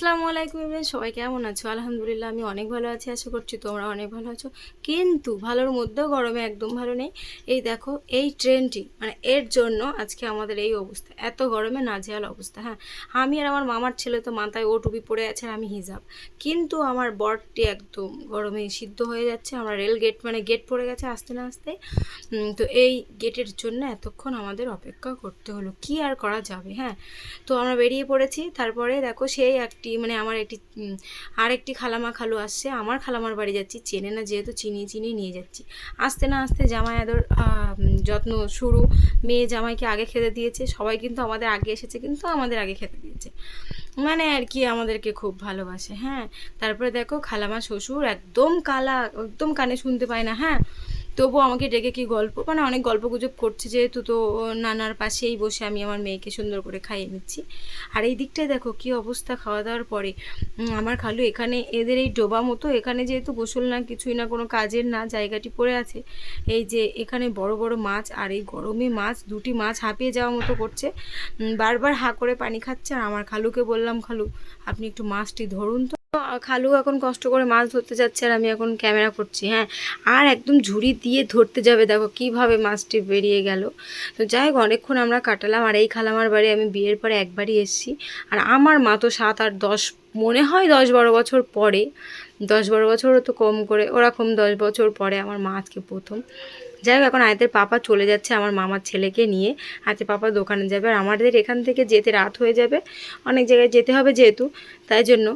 আসসালামু আলাইকুম এভরিওয়ান, সবাই কেমন আছো? আলহামদুলিল্লাহ, আমি অনেক ভালো আছি, আশা করছি তোমরা অনেক ভালো আছো। কিন্তু ভালোর মধ্যেও গরমে একদম ভালো নেই। এই দেখো, এই ট্রেনটি মানে এর জন্য আজকে আমাদের এই অবস্থা। এত গরমে নাজেহাল অবস্থা হ্যাঁ? আমি আর আমার মামার ছেলে তো মাথায় ও টুপি পরে আছে আর আমি হিজাব। কিন্তু আমার বরটি একদম গরমে সিদ্ধ হয়ে যাচ্ছে, আমরা রেল গেট মানে গেট পড়ে গেছে আস্তে না আসতে। তো এই গেটের জন্য এতক্ষণ আমাদের অপেক্ষা করতে হলো। কি আর করা যাবে হ্যাঁ? তো আমরা বেরিয়ে পড়েছি, তারপরে দেখো সেই একটি মানে আমার একটি উম, আরেকটি খালামা খালু আসছে। আমার খালামার বাড়ি যাচ্ছি চেনে না যেহেতু চিনিয়ে চিনিয়ে নিয়ে যাচ্ছি। আসতে না আসতে জামাই আদর যত্ন শুরু। মেয়ে জামাইকে আগে খেতে দিয়েছে সবাই কিন্তু আমাদের আগে এসেছে কিন্তু আমাদের আগে খেতে দিয়েছে। মানে আর কি আমাদেরকে খুব ভালোবাসে হ্যাঁ। তারপরে দেখো খালামা শ্বশুর একদম কালা একদম কানে শুনতে পায় না হ্যাঁ। তবু আমাকে ডেকে কি গল্প মানে অনেক গল্প গুজব করছে যেহেতু তো নানার পাশেই বসে আমি আমার মেয়েকে সুন্দর করে খাইয়ে নিচ্ছি। আর এই দিকটায় দেখো কি অবস্থা খাওয়া দাওয়ার পরে আমার খালু এখানে এদের এই ডোবা মতো, এখানে যেহেতু গোসল না কিছুই না, কোনো কাজের না, জায়গাটি পড়ে আছে। এই যে এখানে বড় বড় মাছ আর এই গরমে মাছ, দুটি মাছ হাঁপিয়ে যাওয়ার মতো করছে। বারবার হা করে পানি খাচ্ছে আর আমার খালুকে বললাম, খালু, আপনি একটু মাছটি ধরুন তো। খালু এখন কষ্ট করে মাছ ধরতে যাচ্ছে আর আমি এখন ক্যামেরা করছি হ্যাঁ। আর একদম ঝুড়ি দিয়ে ধরতে যাবে, দেখো কীভাবে মাছটি বেরিয়ে গেল। তো যাই হোক, অনেকক্ষণ আমরা কাটালাম আর এই খালামার বাড়ি আমি বিয়ের পরে একবারই এসেছি। আর আমার মা তো সাত আট দশ, মনে হয় দশ বারো বছর পরে, দশ বারো বছরও তো কম করে, ওরকম দশ বছর পরে আমার মা আজকে প্রথম। যাই হোক, এখন আয়তের পাপা চলে যাচ্ছে আমার মামার ছেলেকে নিয়ে। আয়তের পাপা দোকানে যাবে। আর আমাদের এখান থেকে যেতে রাত হয়ে যাবে। অনেক জায়গায় যেতে হবে যেহেতু, তাই জন্য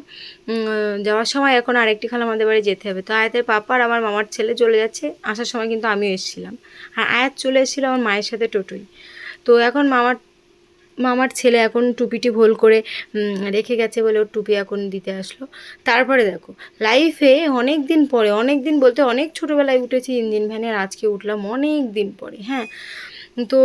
যাওয়ার সময় এখন আরেকটি খালা আমাদের বাড়ি যেতে হবে। তো আয়াতের পাপা আর আমার মামার ছেলে চলে যাচ্ছে। আসার সময় কিন্তু আমিও এসেছিলাম। আর আয়াত চলে এসেছিল আমার মায়ের সাথে টোটোই তো এখন মামার মামার ছেলে এখন টুপিটি ভোল করে রেখে গেছে বলে ওর টুপি এখন দিতে আসলো। তারপরে দেখো লাইফে অনেক দিন পরে অনেক দিন বলতে অনেক ছোটোবেলায় উঠেছি ইঞ্জিন ভ্যানে আজকে উঠলাম অনেক দিন পরে হ্যাঁ। তো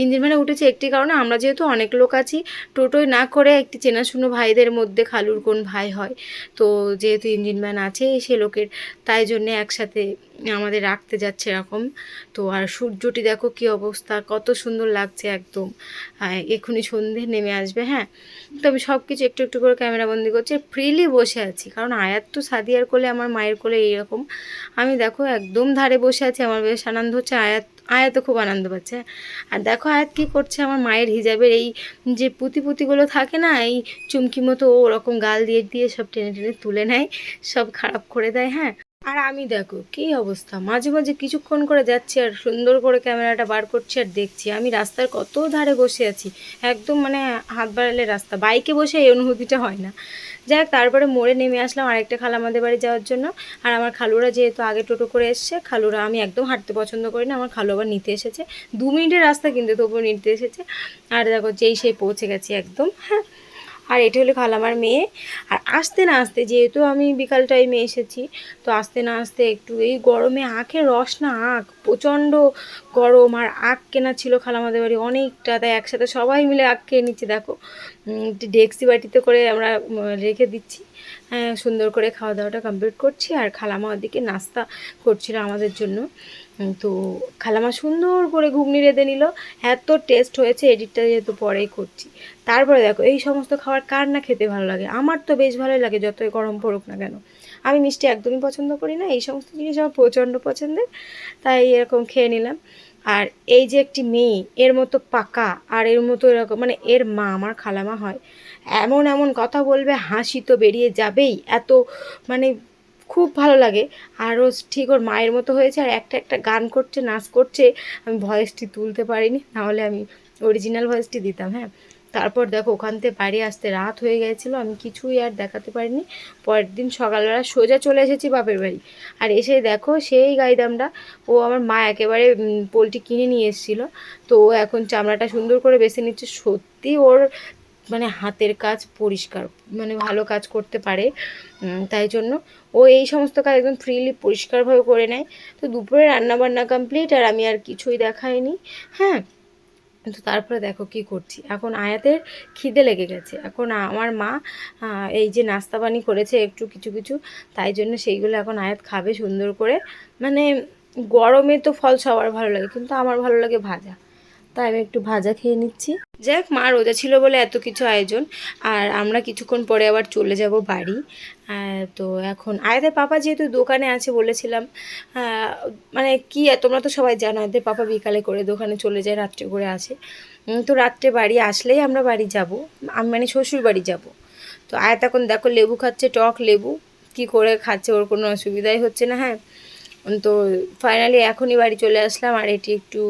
ইঞ্জিন ভ্যানে উঠেছি একটি কারণে, আমরা যেহেতু অনেক লোক আছি, টোটোয় না করে একটি চেনাশুনো ভাইদের মধ্যে খালুর কোন ভাই হয়। তো যেহেতু ইঞ্জিন ভ্যান আছে সে লোকের, তাই জন্যে একসাথে আমাদের রাখতে যাচ্ছে এরকম। তো আর সূর্যটি দেখো কি অবস্থা, কত সুন্দর লাগছে একদম। এক্ষুনি সন্ধে নেমে আসবে হ্যাঁ? তো আমি সব কিছু একটু একটু করে ক্যামেরা বন্দি করছি ফ্রিলি বসে আছি, কারণ আয়াত তো সাদিয়ার কোলে, আমার মায়ের কোলে এইরকম। আমি দেখো একদম ধারে বসে আছি, আমার বেশ আনন্দ হচ্ছে আয়াত আয়াতও খুব আনন্দ পাচ্ছে। আর দেখো আয়াত কি করছে? আমার মায়ের হিজাবের এই যে পুঁতি পুঁতিগুলো থাকে না, এই চুমকি মতো ওরকম গাল দিয়ে দিয়ে সব টেনে টেনে তুলে নেয়, সব খারাপ করে দেয় হ্যাঁ? আর আমি দেখো কি অবস্থা, মাঝে মাঝে কিছুক্ষণ করে যাচ্ছি আর সুন্দর করে ক্যামেরাটা বার করছি আর দেখছি। আমি রাস্তার কত ধারে বসে আছি, একদম মানে হাত বাড়ালে রাস্তা, বাইকে বসে এই অনুভূতিটা হয় না। যাই হোক, তারপরে মোড়ে নেমে আসলাম আরেকটা খালা আমাদের বাড়ি যাওয়ার জন্য। আর আমার খালুরা যেহেতু আগে টোটো করে এসছে, খালুরা আমি একদম হাঁটতে পছন্দ করি না, আমার খালু আবার নিতে এসেছে। দু মিনিটের রাস্তা কিন্তু তবুও নিতে এসেছে। আর দেখো যেই সেই পৌঁছে গেছি একদম হ্যাঁ। আর এটা হলো খালামার মেয়ে। আর আসতে না আসতে, যেহেতু আমি বিকাল টাইমে এসেছি, তো আসতে না আসতে একটু এই গরমে আখের রস না, আখ প্রচণ্ড গরম। আর আখ কেনা ছিল খালামাদের বাড়ি অনেকটা, তাই একসাথে সবাই মিলে আখ খেয়ে নিচ্ছি, দেখো। ডেক্সি বাটিতে করে আমরা রেখে দিচ্ছি। হ্যাঁ সুন্দর করে খাওয়া দাওয়াটা কমপ্লিট করছি। আর খালামা ওদিকে নাস্তা করছিল আমাদের জন্য। তো খালামা সুন্দর করে ঘুগনি রেঁধে নিল। এত টেস্ট হয়েছে এডিটটা যেহেতু পরেই করছি। তারপরে দেখো, এই সমস্ত খাবার কার না খেতে ভালো লাগে? আমার তো বেশ ভালোই লাগে, যতই গরম পড়ুক না কেন। আমি মিষ্টি একদমই পছন্দ করি না, এই সমস্ত জিনিস আমার প্রচণ্ড পছন্দের। তাই এরকম খেয়ে নিলাম। আর এই যে একটি মেয়ে, এর মতো পাকা আর এর মতো এরকম মানে এর মা, আমার খালামা হয়, এমন এমন কথা বলবে, হাসি তো বেরিয়ে যাবেই। এত মানে খুব ভালো লাগে। আরও ঠিক ওর মায়ের মতো হয়েছে আর একটা একটা গান করছে, নাচ করছে। আমি ভয়েসটি তুলতে পারিনি, নাহলে আমি অরিজিনাল ভয়েসটি দিতাম হ্যাঁ। তারপর দেখো ওখান থেকে বাড়ি আসতে রাত হয়ে গেছিল, আমি কিছুই আর দেখাতে পারিনি। পরের দিন সকালবেলা সোজা চলে এসেছি বাপের বাড়ি। আর এসে দেখো সেই গাইদামটা, ও আমার মা একেবারে পোলট্রি কিনে নিয়ে এসেছিল। তো ও এখন চামড়াটা সুন্দর করে বেছে নিচ্ছে। সত্যি ওর মানে হাতের কাজ পরিষ্কার মানে ভালো কাজ করতে পারে। তাই জন্য ও এই সমস্ত কাজ একদম ফ্রিলি পরিষ্কারভাবে করে নেয়। তো দুপুরে রান্নাবান্না কমপ্লিট আর আমি আর কিছুই দেখাইনি। হ্যাঁ তো তারপরে দেখো কি করছি। এখন আয়াতের খিদে লেগে গেছে। এখন আমার মা এই যে নাস্তা পানি করেছে একটু কিছু কিছু, তাই জন্য সেইগুলো এখন আয়াত খাবে সুন্দর করে। মানে গরমে তো ফল সবার ভালো লাগে, কিন্তু আমার ভালো লাগে ভাজা। তাই আমি একটু ভাজা খেয়ে নিচ্ছি। যাক, মা রোজা ছিল বলে এত কিছু আয়োজন। আর আমরা কিছুক্ষণ পরে আবার চলে যাব বাড়ি। তো এখন, আয়াদের পাপা যেহেতু দোকানে আছে বলেছিলাম মানে কি, তোমরা তো সবাই জানো, আয়াদের পাপা বিকালে করে দোকানে চলে যায়, রাত্রে করে আসে। তো রাত্রে বাড়ি আসলেই আমরা বাড়ি যাব। আমি মানে শ্বশুর বাড়ি যাব। তো আয়াত এখন দেখো, লেবু খাচ্ছে, টক লেবু। কি করে খাচ্ছে, ওর কোনো অসুবিধাই হচ্ছে না হ্যাঁ? তো ফাইনালি এখনই বাড়ি চলে আসলাম। আর এটি একটু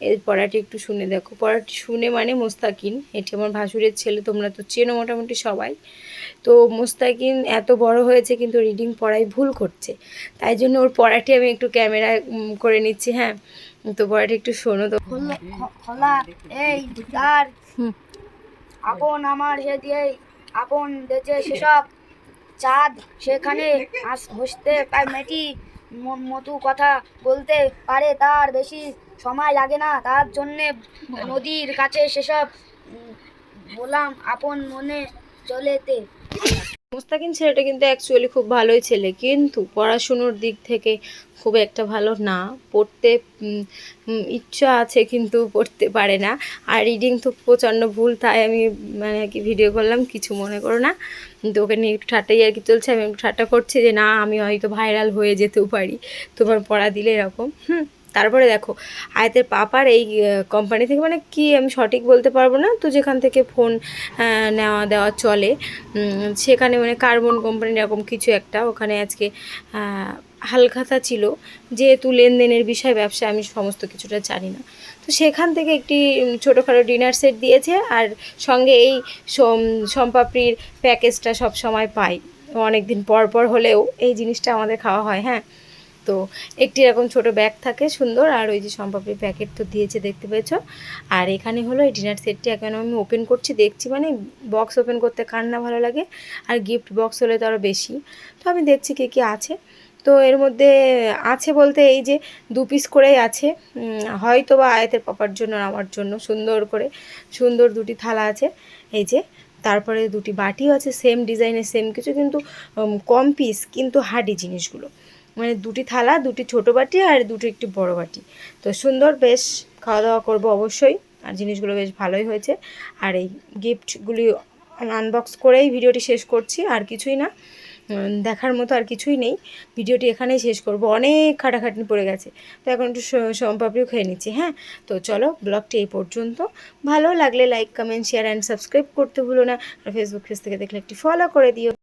এর পড়াটি একটু শুনে দেখো। পড়াটি শুনে মানে মোস্তাকিন এটি আমার ভাসুরের ছেলে তোমরা তো চেনো মোটামুটি সবাই। তো মোস্তাকিন এত বড় হয়েছে কিন্তু রিডিং পড়ায় ভুল করছে। তাই জন্য ওর পড়াটি আমি একটু ক্যামেরায় উম, করে নিচ্ছি হ্যাঁ? তো পড়াটি একটু শোনো তো। খোলা এই তার আপন আমার হে দিয়ে আপন দেশে সেসব চাঁদ সেখানে আস বসতে। তাই মেয়েটি ম- মতু কথা বলতে পারে তার বেশি সময় লাগে না। তার জন্যে নদীর কাছে সেসব বললাম, আপন মনে চলেতে মোস্তাকিন ছেলেটা কিন্তু অ্যাকচুয়ালি খুব ভালোই ছেলে। কিন্তু পড়াশুনোর দিক থেকে খুব একটা ভালো না। পড়তে ইচ্ছা আছে কিন্তু পড়তে পারে না। আর রিডিং তো প্রচণ্ড ভুল, তাই আমি মানে কি ভিডিও করলাম, কিছু মনে করো না। তো ওকে নিয়ে একটু ঠাট্টাই আর কি চলছে। আমি একটু ঠাট্টা করছি যে, না, আমি হয়তো ভাইরাল হয়ে যেতেও পারি। তোমার পড়া দিলে এরকম। হুম। তারপরে দেখো, আয়তের পাপার এই কোম্পানি থেকে মানে কি আমি সঠিক বলতে পারব না? তো যেখান থেকে ফোন নেওয়া দেওয়া চলে সেখানে মানে কার্বন কোম্পানির এরকম কিছু একটা, ওখানে আজকে হালখাতা ছিল। যেহেতু লেনদেনের বিষয়, ব্যবসা আমি সমস্ত কিছুটা জানি না। তো সেখান থেকে একটি ছোটোখাটো ডিনার সেট দিয়েছে আর সঙ্গে এই সোম- সোমপাপড়ির প্যাকেজটা সব সময় পাই। অনেক দিন পর পর হলেও এই জিনিসটা আমাদের খাওয়া হয় হ্যাঁ? তো একটি এরকম ছোট ব্যাগ থাকে সুন্দর, আর ওই যে সম্পাপড়ি প্যাকেট তো দিয়েছে, দেখতে পেয়েছ। আর এখানে হলো এই ডিনার সেটটি এখন আমি ওপেন করছি, দেখছি মানে বক্স ওপেন করতে কার না ভালো লাগে, আর গিফট বক্স হলে তো আরও বেশি। তো আমি দেখছি কে কী আছে। তো এর মধ্যে আছে বলতে এই যে দু পিস করেই আছে। হয়তো বা আয়াতের পাপার জন্য, আমার জন্য সুন্দর করে, সুন্দর দুটি থালা আছে। এই যে তারপরে দুটি বাটিও আছে সেম ডিজাইনের সেম কিছু, কিন্তু কম পিস কিন্তু হার্ডি জিনিসগুলো। মানে দুটি থালা, দুটি ছোট বাটি আর দুটো একটু বড় বাটি। তো সুন্দর, বেশ খাওয়া দাওয়া করব অবশ্যই। আর জিনিসগুলো বেশ ভালোই হয়েছে। আর এই গিফটগুলি আনবক্স করেই ভিডিওটি শেষ করছি, আর কিছুই না। দেখার মতো আর কিছুই নেই। ভিডিওটি এখানেই শেষ করব। অনেক খাটাখাটনি পড়ে গেছে। তো এখন একটু সোমপাপড়িও খেয়ে নিচ্ছি হ্যাঁ? তো চলো, ব্লগটি এই পর্যন্ত। ভালো লাগলে like comment share and subscribe করতে ভুলো না। আর ফেসবুক পেজ থেকে দেখলে একটি ফলো করে দিও।